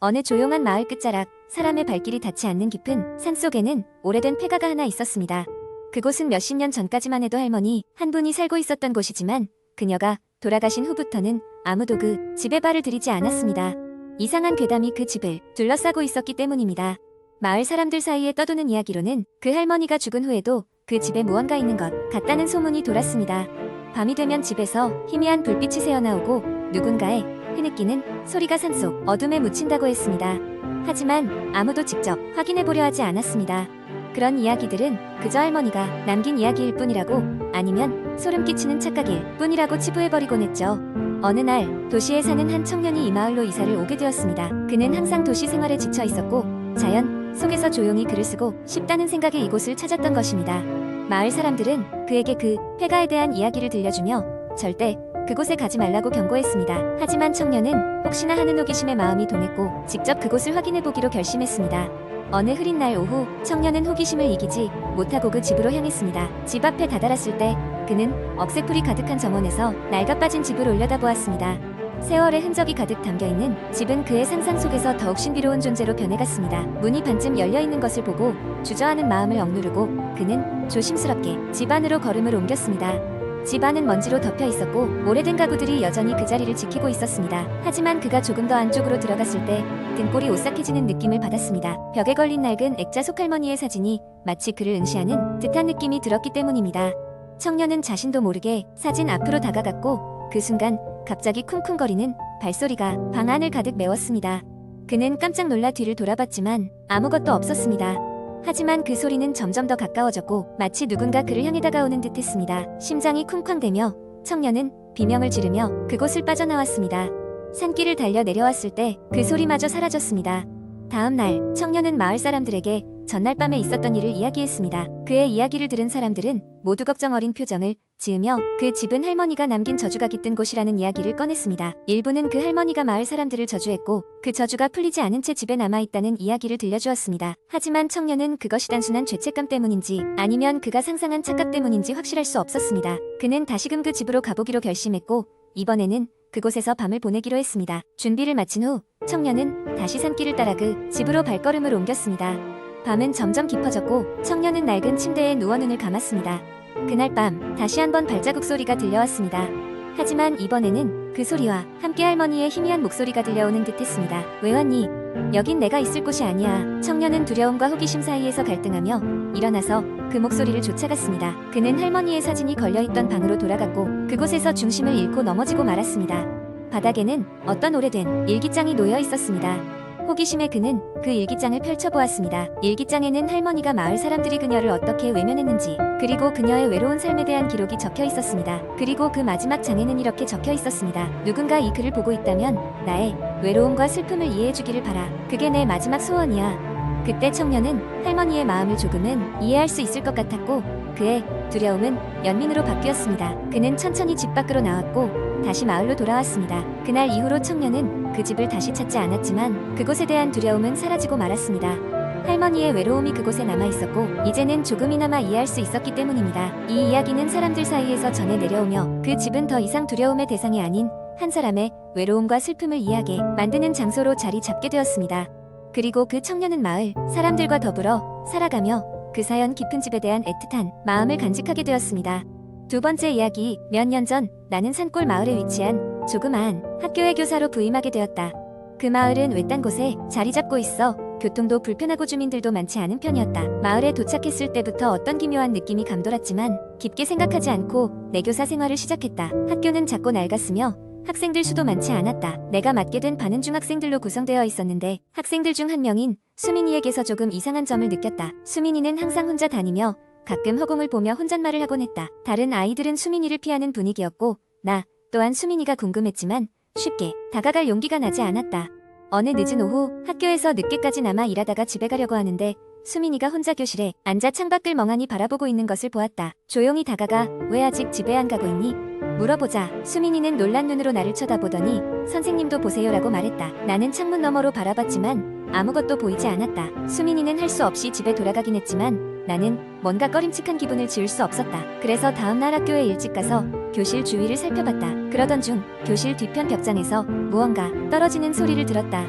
어느 조용한 마을 끝자락, 사람의 발길이 닿지 않는 깊은 산 속에는 오래된 폐가가 하나 있었습니다. 그곳은 몇십 년 전까지만 해도 할머니 한 분이 살고 있었던 곳이지만 그녀가 돌아가신 후부터는 아무도 그 집에 발을 들이지 않았습니다. 이상한 괴담이 그 집을 둘러싸고 있었기 때문입니다. 마을 사람들 사이에 떠도는 이야기로는 그 할머니가 죽은 후에도 그 집에 무언가 있는 것 같다는 소문이 돌았습니다. 밤이 되면 집에서 희미한 불빛이 새어나오고 누군가의 흐느끼는 소리가 산속 어둠에 묻힌다고 했습니다. 하지만 아무도 직접 확인해 보려 하지 않았습니다. 그런 이야기들은 그저 할머니가 남긴 이야기일 뿐이라고 아니면 소름 끼치는 착각일 뿐이라고 치부해버리곤 했죠. 어느 날 도시에 사는 한 청년이 이 마을로 이사를 오게 되었습니다. 그는 항상 도시 생활에 지쳐 있었고 자연 속에서 조용히 글을 쓰고 싶다는 생각에 이곳을 찾았던 것입니다. 마을 사람들은 그에게 그 폐가에 대한 이야기를 들려주며 절대 그곳에 가지 말라고 경고했습니다. 하지만 청년은 혹시나 하는 호기심에 마음이 동했고 직접 그곳을 확인해 보기로 결심했습니다. 어느 흐린 날 오후 청년은 호기심을 이기지 못하고 그 집으로 향했습니다. 집 앞에 다다랐을 때 그는 억새풀이 가득한 정원에서 낡아빠진 집을 올려다보았습니다. 세월의 흔적이 가득 담겨있는 집은 그의 상상 속에서 더욱 신비로운 존재로 변해갔습니다. 문이 반쯤 열려있는 것을 보고 주저하는 마음을 억누르고 그는 조심스럽게 집 안으로 걸음을 옮겼습니다. 집 안은 먼지로 덮여 있었고 오래된 가구들이 여전히 그 자리를 지키고 있었습니다. 하지만 그가 조금 더 안쪽으로 들어갔을 때 등골이 오싹해지는 느낌을 받았습니다. 벽에 걸린 낡은 액자 속할머니의 사진이 마치 그를 응시하는 듯한 느낌이 들었기 때문입니다. 청년은 자신도 모르게 사진 앞으로 다가갔고 그 순간 갑자기 쿵쿵거리는 발소리가 방 안을 가득 메웠습니다. 그는 깜짝 놀라 뒤를 돌아봤지만 아무것도 없었습니다. 하지만 그 소리는 점점 더 가까워졌고 마치 누군가 그를 향해 다가오는 듯했습니다. 심장이 쿵쾅대며 청년은 비명을 지르며 그곳을 빠져나왔습니다. 산길을 달려 내려왔을 때 그 소리마저 사라졌습니다. 다음 날 청년은 마을 사람들에게 전날 밤에 있었던 일을 이야기했습니다. 그의 이야기를 들은 사람들은 모두 걱정 어린 표정을 지으며 그 집은 할머니가 남긴 저주가 깃든 곳이라는 이야기를 꺼냈습니다. 일부는 그 할머니가 마을 사람들을 저주했고 그 저주가 풀리지 않은 채 집에 남아있다는 이야기를 들려주었습니다. 하지만 청년은 그것이 단순한 죄책감 때문인지 아니면 그가 상상한 착각 때문인지 확실할 수 없었습니다. 그는 다시금 그 집으로 가보기로 결심했고 이번에는 그곳에서 밤을 보내기로 했습니다. 준비를 마친 후 청년은 다시 산길을 따라 그 집으로 발걸음을 옮겼습니다. 밤은 점점 깊어졌고 청년은 낡은 침대에 누워 눈을 감았습니다. 그날 밤 다시 한번 발자국 소리가 들려왔습니다. 하지만 이번에는 그 소리와 함께 할머니의 희미한 목소리가 들려오는 듯했습니다. 왜 왔니? 여긴 내가 있을 곳이 아니야. 청년은 두려움과 호기심 사이에서 갈등하며 일어나서 그 목소리를 쫓아갔습니다. 그는 할머니의 사진이 걸려있던 방으로 돌아갔고 그곳에서 중심을 잃고 넘어지고 말았습니다. 바닥에는 어떤 오래된 일기장이 놓여 있었습니다. 호기심에 그는 그 일기장을 펼쳐보았습니다. 일기장에는 할머니가 마을 사람들이 그녀를 어떻게 외면했는지, 그리고 그녀의 외로운 삶에 대한 기록이 적혀 있었습니다. 그리고 그 마지막 장에는 이렇게 적혀 있었습니다. 누군가 이 글을 보고 있다면 나의 외로움과 슬픔을 이해해 주기를 바라. 그게 내 마지막 소원이야. 그때 청년은 할머니의 마음을 조금은 이해할 수 있을 것 같았고, 그의 두려움은 연민으로 바뀌었습니다. 그는 천천히 집 밖으로 나왔고 다시 마을로 돌아왔습니다. 그날 이후로 청년은 그 집을 다시 찾지 않았지만 그곳에 대한 두려움은 사라지고 말았습니다. 할머니의 외로움이 그곳에 남아 있었고 이제는 조금이나마 이해할 수 있었기 때문입니다. 이 이야기는 사람들 사이에서 전해 내려오며 그 집은 더 이상 두려움의 대상이 아닌 한 사람의 외로움과 슬픔을 이해하게 만드는 장소로 자리 잡게 되었습니다. 그리고 그 청년은 마을 사람들과 더불어 살아가며 그 사연 깊은 집에 대한 애틋한 마음을 간직하게 되었습니다. 두 번째 이야기, 몇 년 전 나는 산골 마을에 위치한 조그마한 학교의 교사로 부임하게 되었다. 그 마을은 외딴 곳에 자리 잡고 있어 교통도 불편하고 주민들도 많지 않은 편이었다. 마을에 도착했을 때부터 어떤 기묘한 느낌이 감돌았지만 깊게 생각하지 않고 내 교사 생활을 시작했다. 학교는 작고 낡았으며 학생들 수도 많지 않았다. 내가 맡게 된 반은 중학생들로 구성되어 있었는데 학생들 중 한 명인 수민이에게서 조금 이상한 점을 느꼈다. 수민이는 항상 혼자 다니며 가끔 허공을 보며 혼잣말을 하곤 했다. 다른 아이들은 수민이를 피하는 분위기였고 나 또한 수민이가 궁금했지만 쉽게 다가갈 용기가 나지 않았다. 어느 늦은 오후 학교에서 늦게까지 남아 일하다가 집에 가려고 하는데 수민이가 혼자 교실에 앉아 창밖을 멍하니 바라보고 있는 것을 보았다. 조용히 다가가 왜 아직 집에 안 가고 있니? 물어보자 수민이는 놀란 눈으로 나를 쳐다보더니 선생님도 보세요라고 말했다. 나는 창문 너머로 바라봤지만 아무것도 보이지 않았다. 수민이는 할 수 없이 집에 돌아가긴 했지만 나는 뭔가 꺼림칙한 기분을 지울 수 없었다. 그래서 다음날 학교에 일찍 가서 교실 주위를 살펴봤다. 그러던 중 교실 뒤편 벽장에서 무언가 떨어지는 소리를 들었다.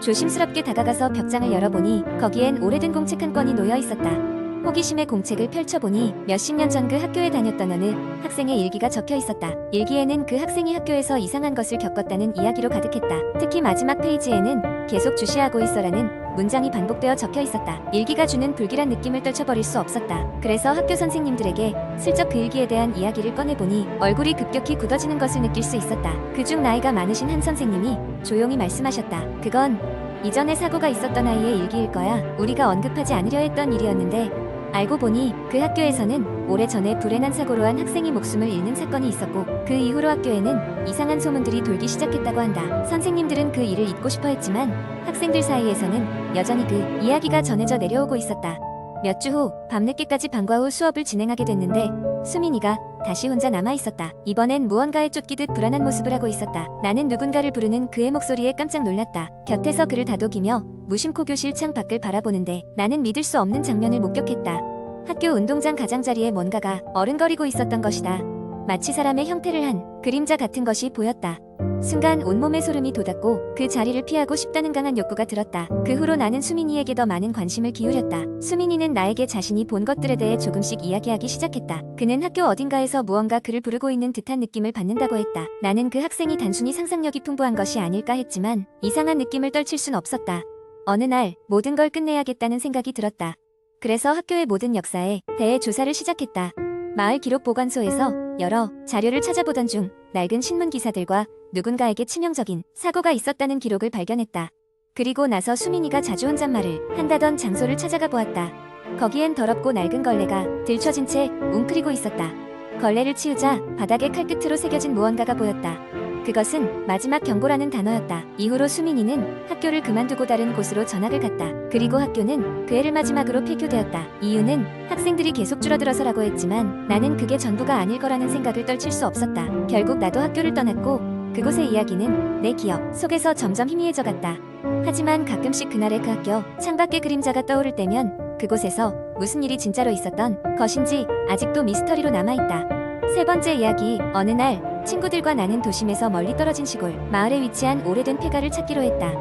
조심스럽게 다가가서 벽장을 열어보니 거기엔 오래된 공책 한 건이 놓여 있었다. 호기심에 공책을 펼쳐보니 몇십 년 전 그 학교에 다녔던 어느 학생의 일기가 적혀 있었다. 일기에는 그 학생이 학교에서 이상한 것을 겪었다는 이야기로 가득했다. 특히 마지막 페이지에는 계속 주시하고 있어라는 문장이 반복되어 적혀 있었다. 일기가 주는 불길한 느낌을 떨쳐버릴 수 없었다. 그래서 학교 선생님들에게 슬쩍 그 일기에 대한 이야기를 꺼내보니 얼굴이 급격히 굳어지는 것을 느낄 수 있었다. 그중 나이가 많으신 한 선생님이 조용히 말씀하셨다. 그건 이전에 사고가 있었던 아이의 일기일 거야. 우리가 언급하지 않으려 했던 일이었는데 알고 보니 그 학교에서는 오래전에 불행한 사고로 한 학생이 목숨을 잃는 사건이 있었고 그 이후로 학교에는 이상한 소문들이 돌기 시작했다고 한다. 선생님들은 그 일을 잊고 싶어 했지만 학생들 사이에서는 여전히 그 이야기가 전해져 내려오고 있었다. 몇 주 후 밤늦게까지 방과 후 수업을 진행하게 됐는데 수민이가 다시 혼자 남아 있었다. 이번엔 무언가에 쫓기듯 불안한 모습을 하고 있었다. 나는 누군가를 부르는 그의 목소리에 깜짝 놀랐다. 곁에서 그를 다독이며 무심코 교실 창 밖을 바라보는데 나는 믿을 수 없는 장면을 목격했다. 학교 운동장 가장자리에 뭔가가 어른거리고 있었던 것이다. 마치 사람의 형태를 한 그림자 같은 것이 보였다. 순간 온몸에 소름이 돋았고 그 자리를 피하고 싶다는 강한 욕구가 들었다. 그 후로 나는 수민이에게 더 많은 관심을 기울였다. 수민이는 나에게 자신이 본 것들에 대해 조금씩 이야기하기 시작했다. 그는 학교 어딘가에서 무언가 그를 부르고 있는 듯한 느낌을 받는다고 했다. 나는 그 학생이 단순히 상상력이 풍부한 것이 아닐까 했지만 이상한 느낌을 떨칠 순 없었다. 어느 날 모든 걸 끝내야겠다는 생각이 들었다. 그래서 학교의 모든 역사에 대해 조사를 시작했다. 마을 기록 보관소에서 여러 자료를 찾아보던 중 낡은 신문 기사들과 누군가에게 치명적인 사고가 있었다는 기록을 발견했다. 그리고 나서 수민이가 자주 혼잣말을 한다던 장소를 찾아가 보았다. 거기엔 더럽고 낡은 걸레가 들춰진 채 웅크리고 있었다. 걸레를 치우자 바닥에 칼끝으로 새겨진 무언가가 보였다. 그것은 마지막 경고라는 단어였다. 이후로 수민이는 학교를 그만두고 다른 곳으로 전학을 갔다. 그리고 학교는 그 애를 마지막으로 폐교되었다. 이유는 학생들이 계속 줄어들어서라고 했지만 나는 그게 전부가 아닐 거라는 생각을 떨칠 수 없었다. 결국 나도 학교를 떠났고 그곳의 이야기는 내 기억 속에서 점점 희미해져 갔다. 하지만 가끔씩 그날의 그 학교 창밖의 그림자가 떠오를 때면 그곳에서 무슨 일이 진짜로 있었던 것인지 아직도 미스터리로 남아있다. 세 번째 이야기 어느 날 친구들과 나는 도심에서 멀리 떨어진 시골 마을에 위치한 오래된 폐가를 찾기로 했다.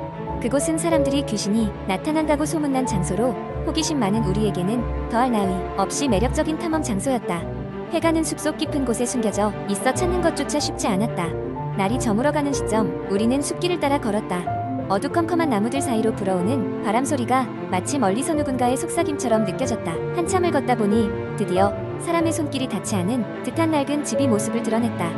그곳은 사람들이 귀신이 나타난다고 소문난 장소로 호기심 많은 우리에게는 더할 나위 없이 매력적인 탐험 장소였다. 폐가는 숲속 깊은 곳에 숨겨져 있어 찾는 것조차 쉽지 않았다. 날이 저물어가는 시점 우리는 숲길을 따라 걸었다. 어두컴컴한 나무들 사이로 불어오는 바람 소리가 마치 멀리서 누군가의 속삭임처럼 느껴졌다. 한참을 걷다 보니 드디어 사람의 손길이 닿지 않은 듯한 낡은 집이 모습을 드러냈다.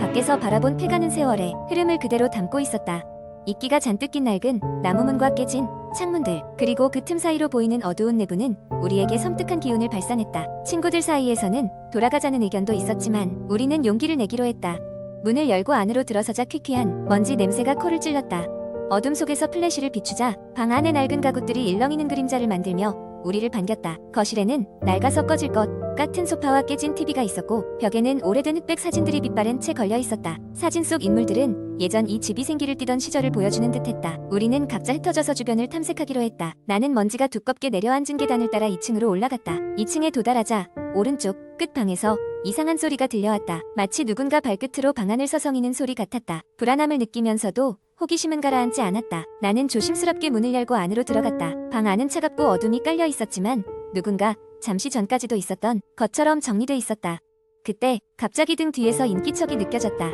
밖에서 바라본 폐가는 세월의 흐름을 그대로 담고 있었다. 이끼가 잔뜩 낀 낡은 나무문과 깨진 창문들 그리고 그 틈 사이로 보이는 어두운 내부는 우리에게 섬뜩한 기운을 발산했다. 친구들 사이에서는 돌아가자는 의견도 있었지만 우리는 용기를 내기로 했다. 문을 열고 안으로 들어서자 퀴퀴한 먼지 냄새가 코를 찔렀다. 어둠 속에서 플래시를 비추자 방 안의 낡은 가구들이 일렁이는 그림자를 만들며 우리를 반겼다. 거실에는 낡아서 꺼질 것 같은 소파와 깨진 TV가 있었고 벽에는 오래된 흑백 사진들이 빛바랜 채 걸려 있었다. 사진 속 인물들은 예전 이 집이 생기를 띠던 시절을 보여주는 듯했다. 우리는 각자 흩어져서 주변을 탐색하기로 했다. 나는 먼지가 두껍게 내려앉은 계단을 따라 2층으로 올라갔다. 2층에 도달하자 오른쪽 끝 방에서 이상한 소리가 들려왔다. 마치 누군가 발끝으로 방안을 서성이는 소리 같았다. 불안함을 느끼면서도 호기심은 가라앉지 않았다. 나는 조심스럽게 문을 열고 안으로 들어갔다. 방 안은 차갑고 어둠이 깔려 있었지만 누군가 잠시 전까지도 있었던 것처럼 정리돼 있었다. 그때 갑자기 등 뒤에서 인기척이 느껴졌다.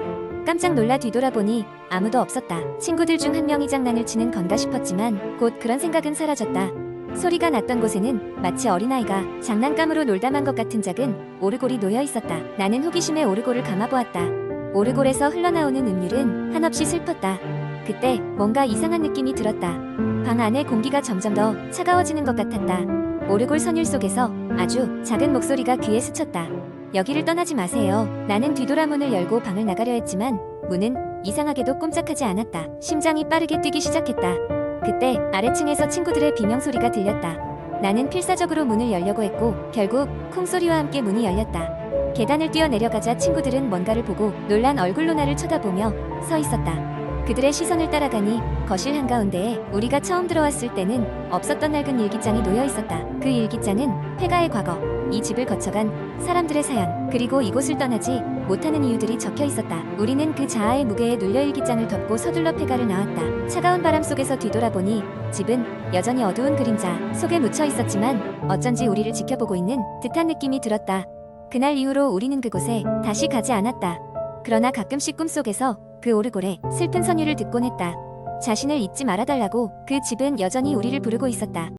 깜짝 놀라 뒤돌아보니 아무도 없었다. 친구들 중 한 명이 장난을 치는 건가 싶었지만 곧 그런 생각은 사라졌다. 소리가 났던 곳에는 마치 어린아이가 장난감으로 놀다 만 것 같은 작은 오르골이 놓여 있었다. 나는 호기심에 오르골을 감아보았다. 오르골에서 흘러나오는 음률은 한없이 슬펐다. 그때 뭔가 이상한 느낌이 들었다. 방 안의 공기가 점점 더 차가워지는 것 같았다. 오르골 선율 속에서 아주 작은 목소리가 귀에 스쳤다. 여기를 떠나지 마세요. 나는 뒤돌아 문을 열고 방을 나가려 했지만 문은 이상하게도 꼼짝하지 않았다. 심장이 빠르게 뛰기 시작했다. 그때 아래층에서 친구들의 비명 소리가 들렸다. 나는 필사적으로 문을 열려고 했고 결국 콩소리와 함께 문이 열렸다. 계단을 뛰어 내려가자 친구들은 뭔가를 보고 놀란 얼굴로 나를 쳐다보며 서 있었다. 그들의 시선을 따라가니 거실 한가운데에 우리가 처음 들어왔을 때는 없었던 낡은 일기장이 놓여 있었다. 그 일기장은 폐가의 과거, 이 집을 거쳐간 사람들의 사연, 그리고 이곳을 떠나지 못하는 이유들이 적혀 있었다. 우리는 그 자아의 무게에 눌려 일기장을 덮고 서둘러 폐가를 나왔다. 차가운 바람 속에서 뒤돌아보니 집은 여전히 어두운 그림자 속에 묻혀 있었지만 어쩐지 우리를 지켜보고 있는 듯한 느낌이 들었다. 그날 이후로 우리는 그곳에 다시 가지 않았다. 그러나 가끔씩 꿈속에서 그 오르골의 슬픈 선율을 듣곤 했다. 자신을 잊지 말아달라고 그 집은 여전히 우리를 부르고 있었다.